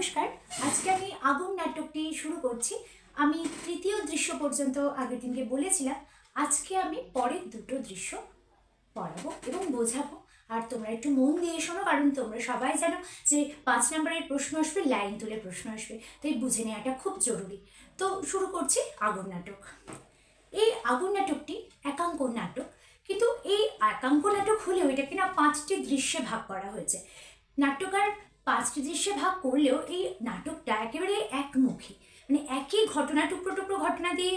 নমস্কার। আজকে আমি আগুন নাটকটি শুরু করছি। আমি তৃতীয় দৃশ্য পর্যন্ত আগের দিনকে বলেছিলাম, আজকে আমি পরের দুটো দৃশ্য পড়াবো এবং বোঝাবো। আর তোমরা একটু মন দিয়ে শোনো, কারণ তোমরা সবাই জানো যে পাঁচ নম্বরের প্রশ্ন আসবে, লাইন তুলে প্রশ্ন আসবে। তাই বুঝে নেওয়াটা খুব জরুরি। তো শুরু করছি আগুন নাটক। এই আগুন নাটকটি একাঙ্ক নাটক, কিন্তু এই একাঙ্ক নাটক হলেও এটা কিনা পাঁচটি দৃশ্যে ভাগ করা হয়েছে। নাট্যকার পাঁচটি দৃশ্যে ভাগ করলেও এই নাটকটা একেবারে একমুখী। মানে একই ঘটনা, টুকরো টুকরো ঘটনা দিয়ে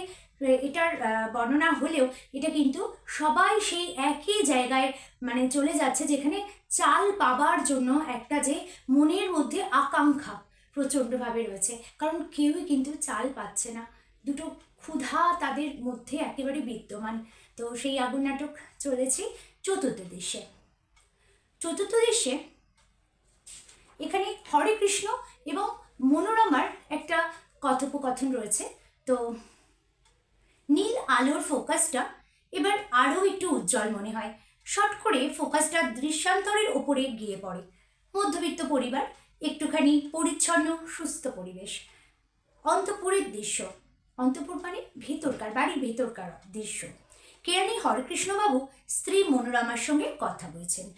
এটার বর্ণনা হলেও এটা কিন্তু সবাই সেই একই জায়গায় মানে চলে যাচ্ছে যেখানে চাল পাবার জন্য একটা যে মনের মধ্যে আকাঙ্ক্ষা প্রচণ্ডভাবে রয়েছে। কারণ কেউই কিন্তু চাল পাচ্ছে না। দুটো ক্ষুধা তাদের মধ্যে একেবারে বিদ্যমান। তো সেই আগুন নাটক চলেছে চতুর্থ দৃশ্যে। চতুর্থ দৃশ্যে এখানে হরে কৃষ্ণ এবং মনোরমার একটা কথোপকথন রয়েছে। তো নীল আলোর ফোকাসটা এবার আরও একটু উজ্জ্বল মনে হয়। শট করে ফোকাসটা দৃশ্যান্তরের ওপরে গিয়ে পড়ে। মধ্যবিত্ত পরিবার, একটুখানি পরিচ্ছন্ন, সুস্থ পরিবেশ। অন্তপুরের দৃশ্য। অন্তপুর মানে ভেতরকার, বাড়ির ভেতরকার দৃশ্য। কেরানি হরেকৃষ্ণবাবু স্ত্রী মনোরমার সঙ্গে কথা বলছেন।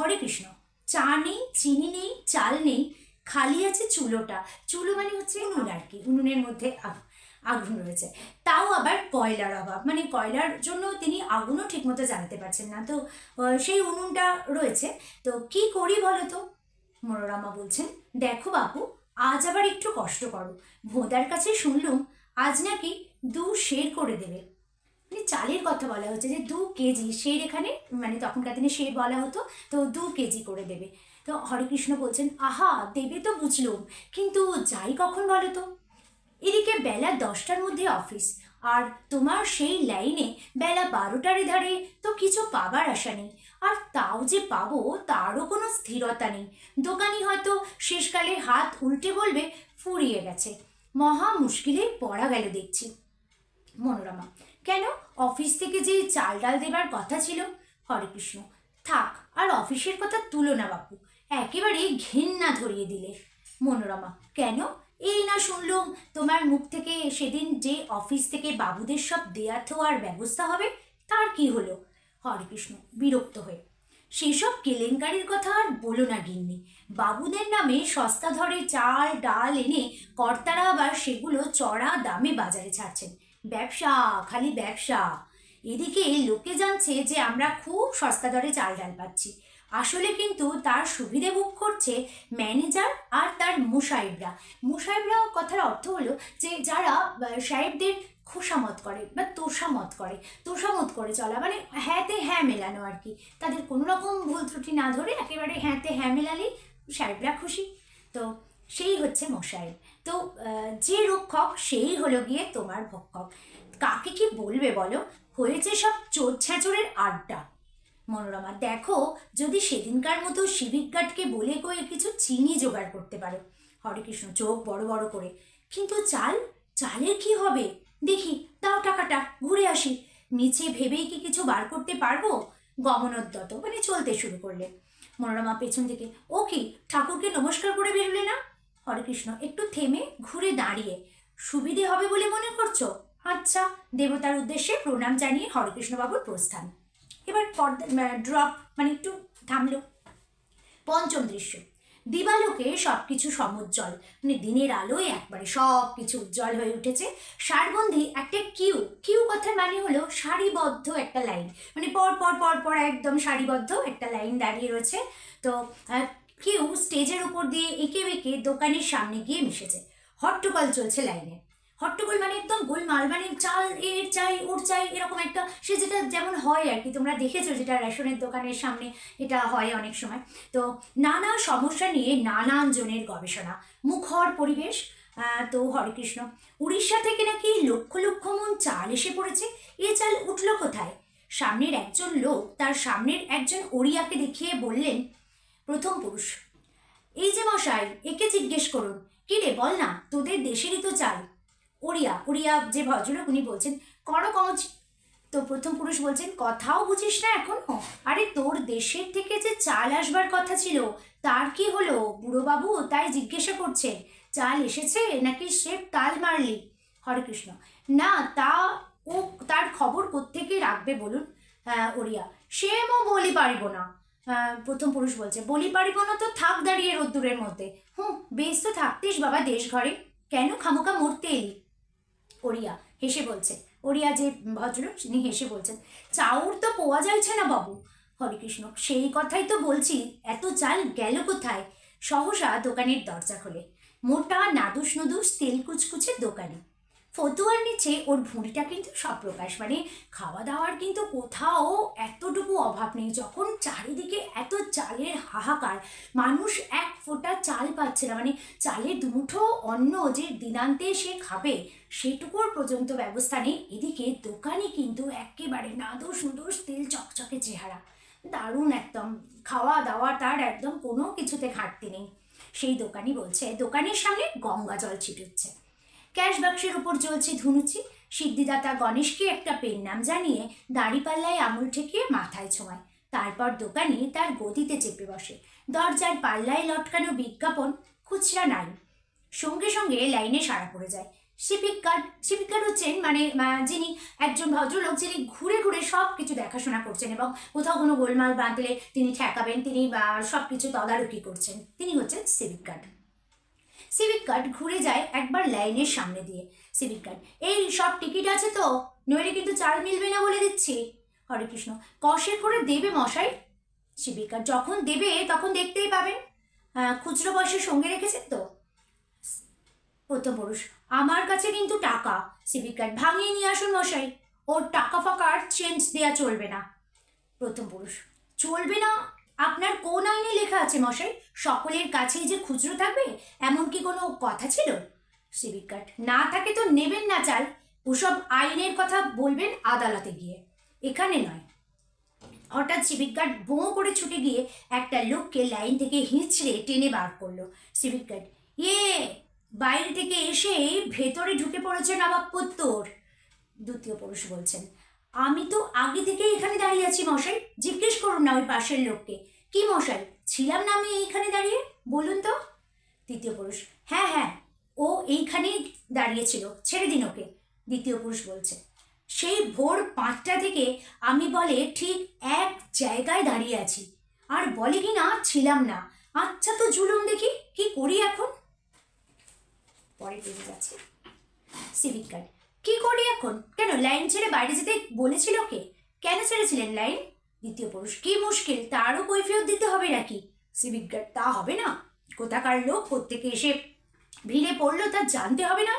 হরে কৃষ্ণ চা নেই চিনি নেই চাল নেই খালি আছে চুলোটা। চুলো মানে হচ্ছে উনুন আর কি উনুনের মধ্যে আগ- আগুন রয়েছে। তাও আবার কয়লার অভাব মানে কয়লার জন্য তিনি আগুনও ঠিকমতো জ্বালাতে পারছেন না। তো সেই উনুনটা রয়েছে। তো কি করি বলো তো? মনোরমা বলছেন দেখো বাপু আজ আবার একটু কষ্ট করো। ভোঁদার কাছে শুনলুম আজ নাকি দু শের করে দেবে। মানে চালের কথা বলা হচ্ছে যে দু কেজি শের এখানে মানে তখনকার দিনে শের বলা হতো, তো দু কেজি করে দেবে। তো হরেকৃষ্ণ বলছেন, আহা, দেবে তো বুঝলুম, কিন্তু যাই কখন বলো তো? এদিকে বেলা দশটার মধ্যে অফিস, আর তোমার সেই লাইনে বেলা বারোটার ধারে তো কিছু পাবার আশা নেই, আর তাও যে পাবো তারও কোনো স্থিরতা নেই। দোকানি হয়তো শেষকালে হাত উল্টে বলবে, ফুরিয়ে গেছে। মহা মুশকিলে পড়া গেল দেখছি। মনোরমা কেন? অফিস থেকে যে চাল ডাল দেবার কথা ছিল। হরেকৃষ্ণ থাক, আর অফিসের কথা তুলো না বাপু, একেবারে ঘেন্না ধরিয়ে দিলে। মনোরমা, কেন? এই না শুনলুম, তোমার মুখ থেকে সেদিন যে অফিস থেকে বাবুদের সব দেয়া থোয়ার ব্যবস্থা হবে, তার কি হলো? হরেকৃষ্ণ বিরক্ত হয়ে, সেসব কেলেঙ্কারির কথা আর বলো না গিন্নি। বাবুদের নামে সস্তা ধরে চাল, ডাল এনে কর্তারা আবার সেগুলো চড়া দামে বাজারে ছাড়ছেন। ব্যবসা, খালি ব্যবসা। এদিকে লোকে জানছে যে আমরা খুব সস্তা দরে চাল ডাল পাচ্ছি। আসলে কিন্তু তার সুবিধে ভোগ করছে ম্যানেজার আর তার মুসাইবরা। মুসাইবরা কথার অর্থ হলো যে যারা সাহেবদের খোসামত করে বা তোষামত করে। তোষামত করে চলা মানে হ্যাঁতে হ্যাঁ মেলানো আর কি। তাদের কোনো রকম ভুল ত্রুটি না ধরে একেবারে হ্যাঁতে হ্যাঁ মেলালেই সাহেবরা খুশি। তো সেই হচ্ছে মশাইব তো যে রক্ষক, সেই হলো গিয়ে তোমার ভক্ষক। কাকে কি বলবে বলো? হয়েছে সব চোর ছ্যাঁচোরের আড্ডা। মনোরমা, দেখো, যদি সেদিনকার মতো সিভিক গার্ডকে বলে কয়ে কিছু চিনি জোগাড় করতে পারো। হরেকৃষ্ণ চোখ বড় বড় করে, কিন্তু চাল? চালের কি হবে? দেখি, দাও টাকাটা, ঘুরে আসি। নিচে ভেবেই কি কিছু বার করতে পারব? গমনোদ্যত মানে চলতে শুরু করলে। মনোরমা পেছন থেকে, ও কি, ঠাকুরকে নমস্কার করে বেরোলে না? হরেকৃষ্ণ একটু থেমে ঘুরে দাঁড়িয়ে। সুবিধে হবে বলে মনে করছ? আচ্ছা দেবতার উদ্দেশ্যে প্রণাম জানিয়ে হরেকৃষ্ণবাবুর প্রস্থান। এবার ড্রপ মানে একটু থামলো। পঞ্চম দৃশ্য। দিবালোকে সব কিছু সমুজ্জ্বল। মানে দিনের আলোয় একবারে সব কিছু উজ্জ্বল হয়ে উঠেছে। সারবন্দি একটা কিউ। কিউ কথার মানে হলো সারিবদ্ধ একটা লাইন। মানে পর পর পর পর একদম সারিবদ্ধ একটা লাইন দাঁড়িয়ে রয়েছে। তো কিউ স্টেজের উপর দিয়ে এঁকে বেঁকে দোকানের সামনে গিয়ে মিশেছে। হট্টগোল চলছে লাইনে। হট্টগোল মানে একদম গোলমাল মানে চাল এর চাই, ওর চাই, এরকম একটা, সে যেটা যেমন হয় আর কি, তোমরা দেখেছ যেটা রেশনের দোকানের সামনে এটা হয় অনেক সময়। তো নানা সমস্যা নিয়ে নানান জনের গবেষণা। মুখর পরিবেশ তো হরেকৃষ্ণ। উড়িষ্যা থেকে নাকি লক্ষ লক্ষ মন চাল এসে পড়েছে। এ চাল উঠল কোথায়? সামনের একজন লোক তার সামনের একজন ওড়িয়াকে দেখিয়ে বললেন প্রথম পুরুষ। এই যে মশাই, একে জিজ্ঞেস করুন, কি রে, বল না, তোদের দেশেরই তো চাল। ওড়িয়া ওড়িয়া যে ভদ্রলোক উনি বলছেন কমচ তো প্রথম পুরুষ বলছেন, কথাও বুঝিস না এখনও? আরে তোর দেশের থেকে যে চাল আসবার কথা ছিল, তার কি হলো? বুড়োবাবু তাই জিজ্ঞাসা করছে, চাল এসেছে নাকি সে তাল মারলি? হরে কৃষ্ণ। না, তা ও, তার খবর কোত্থেকে রাখবে বলুন হ্যাঁ ওরিয়া সে মো বলি পারিব না। প্রথম পুরুষ বলছে, বলি পারিব না তো, থাক দাঁড়িয়ে রোদ্দুরের মধ্যে। হুম বেশ তো থাকতিস বাবা দেশ ঘরে কেন খামোকা মরতে এলি? ওরিয়া হেসে বলছে, ওরিয়া যে ভদ্রলোক, তিনি হেসে বলছেন, চাউর তো পাওয়া যাইছে না বাবু। হরেকৃষ্ণ, সেই কথাই তো বলছি, এত চাল গেল কোথায়? সহসা দোকানের দরজা খোলে। মোটা নাদুস নুদুস তেল কুচকুচে দোকানি। ফতুয়ার নিচে ওর ভুঁড়িটা কিন্তু সব প্রকাশ। মানে খাওয়া দাওয়ার কিন্তু কোথাও এতটুকু অভাব নেই। যখন চারিদিকে এত চালের হাহাকার, মানুষ এক ফোঁটা চাল পাচ্ছে না। মানে চালের দুমুঠো অন্ন যে দিনান্তে সে খাবে, সেটুকুর পর্যন্ত ব্যবস্থা নেই। এদিকে দোকানে কিন্তু একেবারে নাদোষ নুদোষ তেল চকচকে চেহারা। দারুণ একদম। খাওয়া দাওয়া তার একদম কোনো কিছুতে ঘাটতি নেই। সেই দোকানি বলছে, দোকানের সামনে গঙ্গা জল ছিটুচ্ছে। ক্যাশ বাক্সের উপর চলছে ধুনুচি। সিদ্ধিদাতা গণেশকে একটা পেন নাম জানিয়ে দাড়িপাল্লায় আঙুল ঠেকিয়ে মাথায় ছোঁয়ায়। তারপর দোকানে তার গদিতে চেপে বসে। দরজার পাল্লায় লটকানো বিজ্ঞাপন খুচরা নাই। সঙ্গে সঙ্গে লাইনে সাড়া পড়ে যায়। সিপিক কার্ড সিপিক কার্ড হচ্ছেন মানে যিনি একজন ভদ্রলোক যিনি ঘুরে ঘুরে সব কিছু দেখাশোনা করছেন এবং কোথাও কোনো গোলমাল বাঁধলে তিনি ঠেকাবেন, তিনি সব কিছু তদারকি করছেন, তিনি হচ্ছেন সিভিক কার্ড। সিভিক কার্ড ঘুরে যায় একবার লাইনের সামনে দিয়ে। সিভিক কার্ড এই সব টিকিট আছে তো? নইলে কিন্তু চাল মিলবে না বলে দিচ্ছি। হরে কৃষ্ণ, কষে করে দেবে মশাই? সিভিক কার্ড যখন দেবে, তখন দেখতেই পাবেন। খুচরো পয়সা সঙ্গে রেখেছেন তো? প্রথম পুরুষ আমার কাছে কিন্তু টাকা। সিভিক কার্ড ভাঙিয়ে নিয়ে আসুন মশাই। ওর টাকা ফাঁকার চেঞ্জ দেয়া চলবে না। প্রথম পুরুষ চলবে না? আপনার কোন আইনে লেখা আছে মশাই? সকলের কাছেই যে খুচরো থাকবে, এমন কি কোনো কথা ছিল? সিভিক কার্ড না থাকে তো নেবেন না চাল। ওসব আইনের কথা বলবেন আদালতে গিয়ে। এখানে নয়। হঠাৎ সিভিক গার্ড বোঁ করে ছুটে গিয়ে একটা লোককে লাইন থেকে হিঁচড়ে টেনে বার করল সিভিক গার্ড ইয়ে বাইরে থেকে এসে ভেতরে ঢুকে পড়েছেন পড়েছে নবাবপুত্তর দ্বিতীয় পুরুষ বলছেন, আমি তো আগে থেকেই এখানে দাঁড়িয়ে আছি মশাই। জিজ্ঞেস করুন না ওই পাশের লোককে। কি মশাই ছিলাম না আমি এইখানে দাঁড়িয়ে? বলুন তো। তৃতীয় পুরুষ হ্যাঁ হ্যাঁ ও এইখানেই দাঁড়িয়েছিল, ছেড়ে দিন ওকে, দ্বিতীয় পুরুষ বলছে। সেই ভোর পাঁচটা থেকে আমি বলে, ঠিক এক জায়গায় দাঁড়িয়ে আছি। আর বলে কি না, ছিলাম না। আচ্ছা তো জুলুম দেখি, কি করি এখন? পরে পেয়ে যাচ্ছে। সিভিক কার্ড, কি করি এখন? কেন, লাইন ছেড়ে বাইরে যেতে বলেছিল কে? কেন ছেড়েছিলেন লাইন? দ্বিতীয় পুরুষ কি মুশকিল? তারও কৈফিয়ত দিতে হবে নাকি? সিভিক গার্ড তা হবে না। কোথাকার লোক প্রত্যেকে এসে ভিড়ে পড়ল তা জানতে হবে না?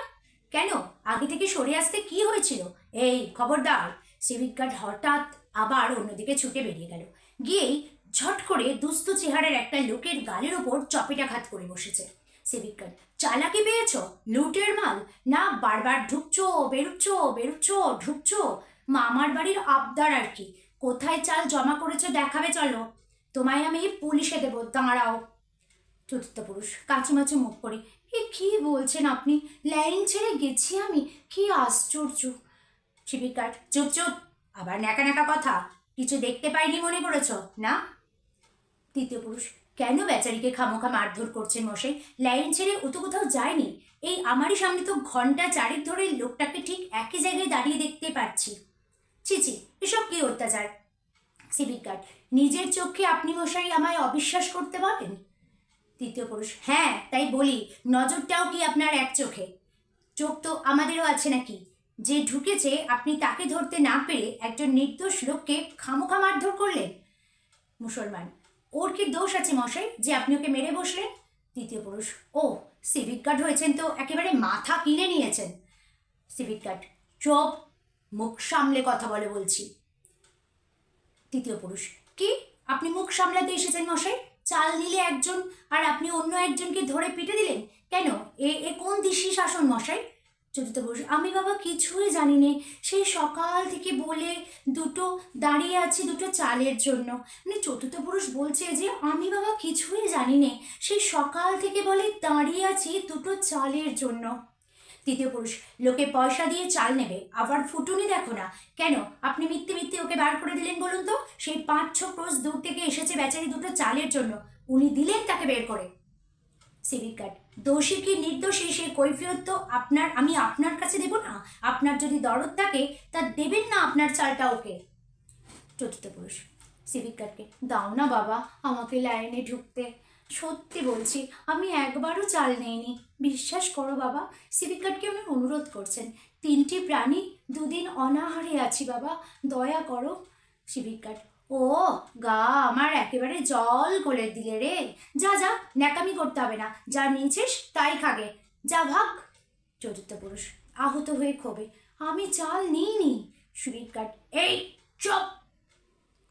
কেন? আগে থেকে সরে আসতে কি হয়েছিল? এই, খবরদার। সিভিক গার্ড হঠাৎ আবার অন্যদিকে ছুটে বেরিয়ে গেল। গিয়েই ঝট করে দুস্থ চেহারের একটা লোকের গালের ওপর চপেটাঘাত করে বসেছে। সিভিক গার্ড চালাকি পেয়েছ? লুটের মাল? না, বারবার ঢুকছো, বেরুচ্ছ বেরুচ্ছ, ঢুকছো? মামার বাড়ির আবদার আর কি? কোথায় চাল জমা করেছ দেখাবে, চলো। তোমায় আমি পুলিশে দেবো, দাঁড়াও। চতুর্থ পুরুষ কাচুমাচু মুখ করে, এ কি বলছেন আপনি? লাইন ছেড়ে গেছি আমি, কি আশ্চর্য। শিবির কাঠ, চুপ চুপ, আবার ন্যাকা ন্যাকা কথা, কিছু দেখতে পাইনি মনে করেছ না? তৃতীয় পুরুষ, কেন বেচারিকে খামোখা মারধর করছেন মশাই? লাইন ছেড়ে ও তো কোথাও যায়নি। এই আমারই সামনে তো ঘণ্টা চারেক ধরে লোকটাকে ঠিক একই জায়গায় দাঁড়িয়ে দেখতে পাচ্ছি। ছি এসব কি অত্যাচার? সিভিক গার্ড, নিজের চোখে আপনি মশাই আমায় অবিশ্বাস করতে পারেন? তৃতীয় পুরুষ হ্যাঁ তাই বলি, নজরটাও কি আপনার এক চোখে? চোখ তো আমাদেরও আছে নাকি? যে ঢুকেছে, আপনি তাকে ধরতে না পেরে একজন নির্দোষ লোককে খামোখা মারধর করলেন? মুসলমান, ওর কি দোষ আছে মশাই, যে আপনি ওকে মেরে বসলেন? তৃতীয় পুরুষ, ও, সিভিক গার্ড হয়েছেন তো একেবারে মাথা কিনে নিয়েছেন। সিভিক গার্ড চোপ মুখ সামলে কথা বলে বলছি। তৃতীয় পুরুষ, কি? আপনি মুখ সামলাতে এসেছেন মশাই? চাল নিলে একজন আর আপনি অন্য একজনকে ধরে পিটে দিলেন? কেন? এ এ কোন দিশি শাসন মশাই? চতুর্থ পুরুষ, আমি বাবা কিছুই জানি নে। সেই সকাল থেকে বলে দুটো দাঁড়িয়ে আছি দুটো চালের জন্য। মানে চতুর্থ পুরুষ বলছে যে, আমি বাবা কিছুই জানি নে। সেই সকাল থেকে বলে দাঁড়িয়ে আছি দুটো চালের জন্য। তৃতীয় পুরুষ। লোকে পয়সা দিয়ে চাল নেবে। আবার ফুটুনি দেখো না। কেন? আপনি মিথ্যে মিথ্যে ওকে বার করে দিলেন বলুন তো? সেই পাঁচ, ছ ক্রোশ দূর থেকে এসেছে বেচারি দুটো চালের জন্য। উনি দিলেন তাকে বের করে। সিভিক কার্ড দোষী কি নির্দোষী? সে কৈফিয়ত তো আপনার, আমি আপনার কাছে দেব না। আপনার যদি দরদ থাকে, তা দেবেন না আপনার চালটা ওকে। চতুর্থ পুরুষ, সিভিক কার্ডকে দাও না বাবা, আমাকে লাইনে ঢুকতে। সত্যি বলছি, আমি একবারও চাল নেইনি। বিশ্বাস করো বাবা, সিভিক কার্ডকে আমি অনুরোধ করছেন। তিনটি প্রাণী দুদিন অনাহারে আছি বাবা, দয়া করো। সিভিক কার্ড ও গা, আমার একেবারে জল গলে দিলে রে। যা যা, ন্যাকামি করতে হবে না, যা নিয়েছিস তাই খাগে। যা ভাগ। চতুর্থ পুরুষ, আহত হয়ে ক্ষোভে, আমি চাল নিইনি। সিভিক কার্ড এই, চপ।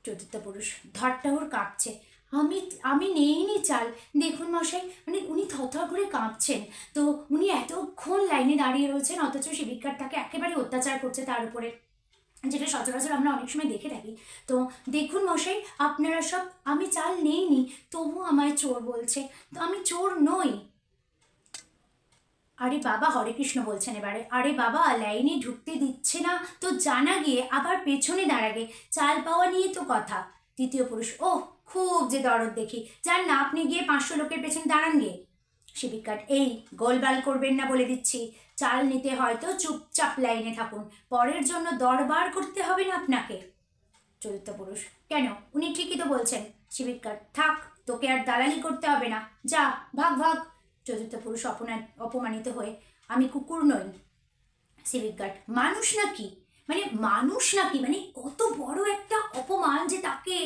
চতুর্থ পুরুষ ধরটা ওর কাঁপছে। আমি আমি নেইনি চাল। দেখুন মশাই মানে উনি থরথর করে কাঁপছেন। তো উনি এতক্ষণ লাইনে দাঁড়িয়ে রয়েছেন, অথচ শিবিকার তাকে একেবারে অত্যাচার করছে তার উপরে। যেটা সচরাচর আমরা অনেক সময় দেখে থাকি। তো দেখুন মশাই, আপনারা সব, আমি চাল নেইনি, তবু আমায় চোর বলছে। তো আমি চোর নই। আরে বাবা, হরে কৃষ্ণ বলছেন এবারে। আরে বাবা, লাইনে ঢুকতে দিচ্ছে না, তো জানা গিয়ে আবার পেছনে দাঁড়াগে চাল পাওয়া নিয়ে তো কথা। তৃতীয় পুরুষ ও খুব যে দরদ দেখি। যান না, আপনি গিয়ে পাঁচশো লোকের পেছনে দাঁড়ান গিয়ে শিবিকাট এই গোলবাল করবেন না বলে দিচ্ছি। চাল নিতে হয়তো চুপচাপ লাইনে থাকুন। পরের জন্য দরবার করতে হবে না আপনাকে। চতুর্থ পুরুষ, কেন? উনি ঠিকই তো বলছেন। শিবিকার থাক, তোকে আর দালালি করতে হবে না। যা, ভাগ ভাগ। চতুর্থ পুরুষ অপমান অপমানিত হয়ে, আমি কুকুর নই। সিভিক গার্ড মানুষ নাকি? মানে মানুষ নাকি মানে কত বড় একটা অপমান যে তাকে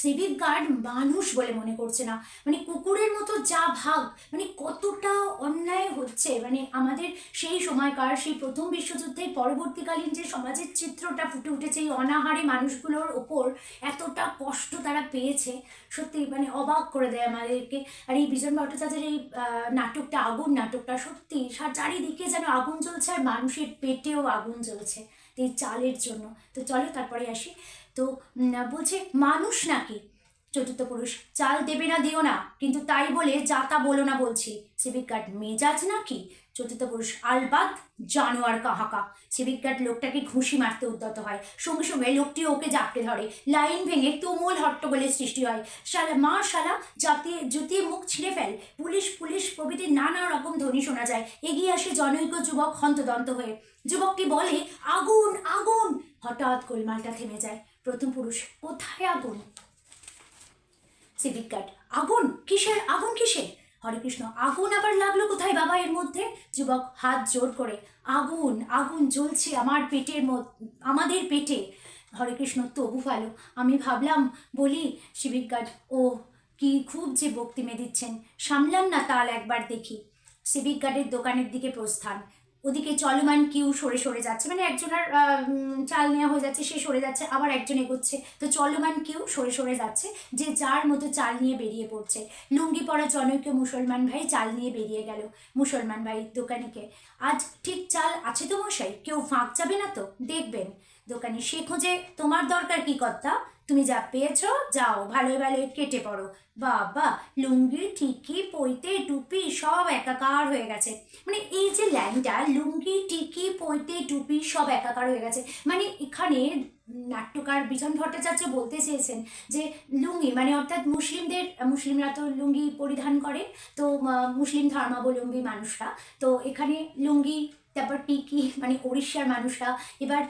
সিভিক গার্ড মানুষ বলে মনে করছে না। মানে কুকুরের মতো যা ভাগ মানে কতটা অন্যায় হচ্ছে। মানে আমাদের সেই সময়কার, সেই প্রথম বিশ্বযুদ্ধের পরবর্তীকালীন যে সমাজের চিত্রটা ফুটে উঠেছে, এই অনাহারে মানুষগুলোর ওপর এতটা কষ্ট তারা পেয়েছে। সত্যি মানে অবাক করে দেয় আমাদেরকে। আর এই বিজন ভট্টাচার্যের এই নাটকটা, আগুন নাটকটা, সত্যি চারিদিকে যেন আগুন জ্বলছে আর মানুষের পেটেও আগুন জ্বলছে। চালের জন্য। তো চলো তারপরে আসি। তো বলছে, মানুষ নাকি? চতুর্থ পুরুষ, চাল দেবে না, দিও না। কিন্তু তাই বলে যা তা বলো না বলছি। সিভিক গার্ড মেজাজ নাকি? চতুর্থ পুরুষ আলবাদ জানোয়ার কাহাকা। সিভিক গার্ড লোকটাকে ঘুষি মারতে উদ্যত হয়। সঙ্গে সঙ্গে লোকটি ওকে জাপটে ধরে। লাইন ভেঙে তুমুল হট্টগোলের সৃষ্টি হয়। শালা মা, শালা জাতিয়ে জুতিয়ে মুখ ছিঁড়ে ফেল। পুলিশ পুলিশ প্রভৃতি নানা রকম ধ্বনি শোনা যায়। এগিয়ে আসে জনৈক যুবক হন্তদন্ত হয়ে। যুবকটি বলে, আগুন আগুন! হঠাৎ গোলমালটা থেমে যায়। প্রথম পুরুষ কোথায় আগুন? সিভিক গার্ড আগুন? কিসের? আগুন কিসের? হরে কৃষ্ণ আগুন আবার লাগল কোথায় বাবা এর মধ্যে? যুবক হাত জোর করে, আগুন আগুন জ্বলছে আমার পেটের আমাদের পেটে। হরে কৃষ্ণ তবু ভালো আমি ভাবলাম, বলি সিভিক গার্ড ও, কি খুব যে বক্তিমে দিচ্ছেন সামলাম না তাল একবার দেখি। সিভিক গার্ডের দোকানের দিকে প্রস্থান ওদিকে চলমান কিউ সরে সরে যাচ্ছে। মানে একজনের চাল নেওয়া হয়ে যাচ্ছে, সে সরে যাচ্ছে, আবার একজন এগোচ্ছে। তো চলমান কিউ সরে সরে যাচ্ছে, যে যার মতো চাল নিয়ে বেরিয়ে পড়ছে। লুঙ্গি পরা জনৈক মুসলমান ভাই চাল নিয়ে বেরিয়ে গেল, মুসলমান ভাই দোকানিকে। আজ ঠিক চাল আছে তো মশাই? কেউ ফাঁক যাবে না তো? দেখবেন। দোকানি সে খোঁজে তোমার দরকার কি কর্তা? তুমি যা পেয়েছ, যাও, ভালোই ভালোই কেটে পড়ো। বাবা, লুঙ্গি টিকি পইতে, টুপি, সব একাকার হয়ে গেছে। মানে এই যে লাইনটা লুঙ্গি টিকি পইতে, টুপি, সব একাকার হয়ে গেছে। মানে এখানে নাট্যকার বিজন ভট্টাচার্য বলতে চেয়েছেন যে লুঙ্গি মানে অর্থাৎ মুসলিমদের, মুসলিমরা তো লুঙ্গি পরিধান করে, তো মুসলিম ধর্মাবলম্বী মানুষরা, তো এখানে লুঙ্গি তারপর টিকি মানে উড়িষ্যার মানুষরা, এবার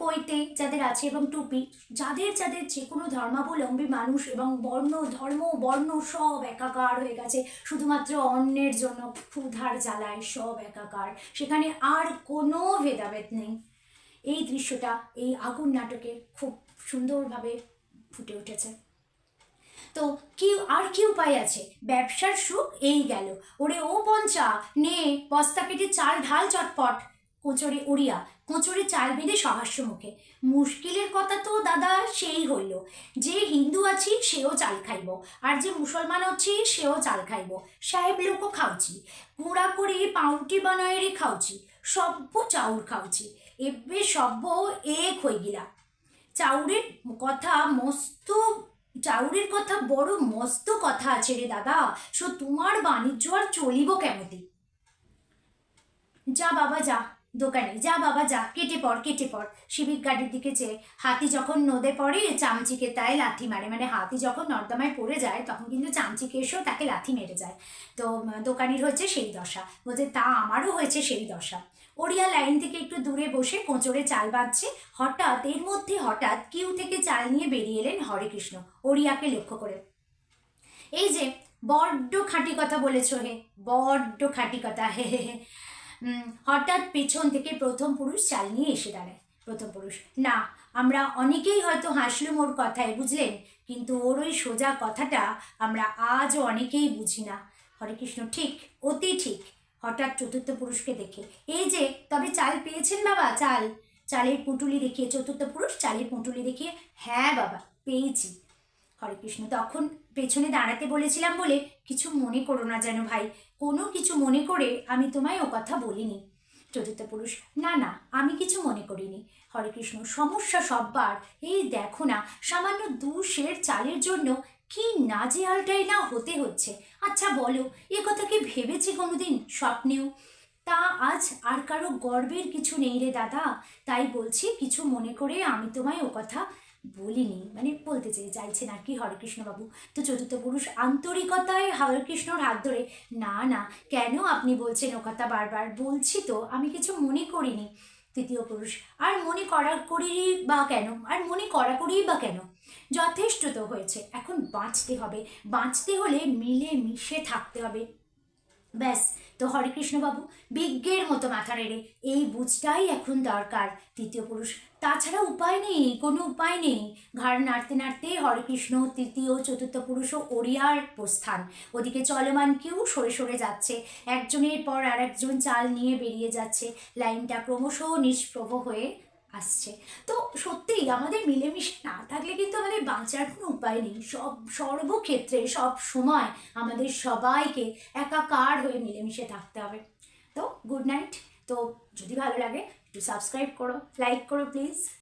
পৈতে যাদের আছে এবং টুপি, যাদের যাদের যে কোনো ধর্মাবলম্বী মানুষ এবং বর্ণ, ধর্ম, বর্ণ সব একাকার হয়ে গেছে, শুধুমাত্র অন্যের জন্য ক্ষুধার জ্বালায় সব একাকার, সেখানে আর কোনো ভেদাভেদ নেই। এই দৃশ্যটা, এই আগুন নাটকে খুব সুন্দরভাবে ফুটে উঠেছে। তো কি আর কি উপায় আছে? ব্যবসার সুখ এই গেল। ওরে ও পঞ্চা, নে, বস্তা পেটে চাল ঢাল চটপট। কোচরে উড়িয়া কোচরে চাল বেঁধে সহাস্য মুখে। মুশকিলের কথা তো দাদা সেই হইল। যে হিন্দু আছি, সেও চাল খাইব। আর যে মুসলমান আছি, সেও চাল খাইব। সাহেব লোকও খাওছি। কুড়া করে পাউটি বানায় রে খাওছি। সব্য চাউর খাওছি। এবে সব্য এক হয়ে গিলা। চাউরের কথা মস্ত চাউরের কথা বড় মস্ত কথা আছে রে দাদা। সো তোমার বাণিজ্য আর চলিব কেমতি? যা বাবা, যা, দোকানে, যা বাবা, যা, কেটে পড় কেটে পড়। শিবিক গাড়ির দিকে চেয়ে হাতি যখন নদে পড়ে চামচিকে তাই লাথি মারে। মানে হাতি যখন নর্দমায় পড়ে যায়, তখন কিন্তু চামচিকে এসেও তাকে লাথি মেরে যায়। তো, দোকানির হচ্ছে সেই দশা। বলছে, তা আমারও হয়েছে সেই দশা। ওড়িয়া লাইন থেকে একটু দূরে বসে কোঁচড়ে চাল বাঁধছে। হঠাৎ, এর মধ্যে হঠাৎ কিউ থেকে চাল নিয়ে বেরিয়ে এলেন হরেকৃষ্ণ, ওড়িয়াকে লক্ষ্য করে। এই যে, বড্ড খাঁটি কথা বলেছ হে, বড্ড খাঁটি কথা, হে হে হে। হঠাৎ পেছন থেকে প্রথম পুরুষ চাল নিয়ে এসে দাঁড়ায়, প্রথম পুরুষ। না, আমরা অনেকেই হয়তো হাসলুম ওর কথায়, বুঝলেন? কিন্তু ওর ওই সোজা কথাটা আমরা আজও অনেকেই বুঝি না। হরে কৃষ্ণ ঠিক, অতি ঠিক। হঠাৎ চতুর্থ পুরুষকে দেখে। এই যে, তবে চাল পেয়েছেন বাবা, চাল। চালের পুঁটুলি দেখিয়ে, চতুর্থ পুরুষ চালের পুঁটুলি দেখিয়ে হ্যাঁ বাবা, পেয়েছি। হরে কৃষ্ণ তখন পেছনে দাঁড়াতে বলেছিলাম বলে কিছু মনে করো না যেন ভাই, কোনো কিছু মনে করে আমি তোমায় ও কথা বলিনি। চতুর্থ পুরুষ, না না, আমি কিছু মনে করিনি। হরে কৃষ্ণ সমস্যা সববার, এই দেখো না, সামান্য দু সের চালের জন্য কি নাজেহালটাই না হতে হচ্ছে। আচ্ছা বলো, এ কথা কি ভেবেছি কোনোদিন স্বপ্নেও? তা আজ আর কারও গর্বের কিছু নেই রে দাদা। তাই বলছি কিছু মনে করে আমি তোমায় ও কথা বলিনি। মানে বলতে চাই চাইছেন আর কি হরেকৃষ্ণবাবু। তো চতুর্থ পুরুষ আন্তরিকতায় হরেকৃষ্ণর হাত ধরে। না না, কেন আপনি বলছেন ও কথা বারবার? বলছি তো, আমি কিছু মনে করিনি। তৃতীয় পুরুষ, আর মনে করা করি বা কেন? আর মনে করা করি বা কেন? যথেষ্ট তো হয়েছে। এখন বাঁচতে হবে। বাঁচতে হলে মিলে মিশে থাকতে হবে। ব্যাস, তো হরেকৃষ্ণবাবু বিজ্ঞের মতো মাথা নেড়ে। এই বুঝটাই এখন দরকার, তৃতীয় পুরুষ। তাছাড়া উপায় নেই, কোনো উপায় নেই। ঘাড় নাড়তে নাড়তে হরেকৃষ্ণ তৃতীয়, চতুর্থ পুরুষ ও ওড়িয়ার প্রস্থান। ওদিকে চলমান কেউ সরে সরে যাচ্ছে। একজনের পর আর একজন চাল নিয়ে বেরিয়ে যাচ্ছে। লাইনটা ক্রমশ নিষ্প্রভ হয়ে আসছে। তো সত্যিই আমাদের মিলেমিশে না থাকলে কিন্তু আমাদের বাঁচার কোনো উপায় নেই। সব, সর্বক্ষেত্রে, সব সময় আমাদের সবাইকে একাকার হয়ে মিলেমিশে থাকতে হবে। তো গুড নাইট তো যদি ভালো লাগে, একটু সাবস্ক্রাইব করো লাইক করো প্লিজ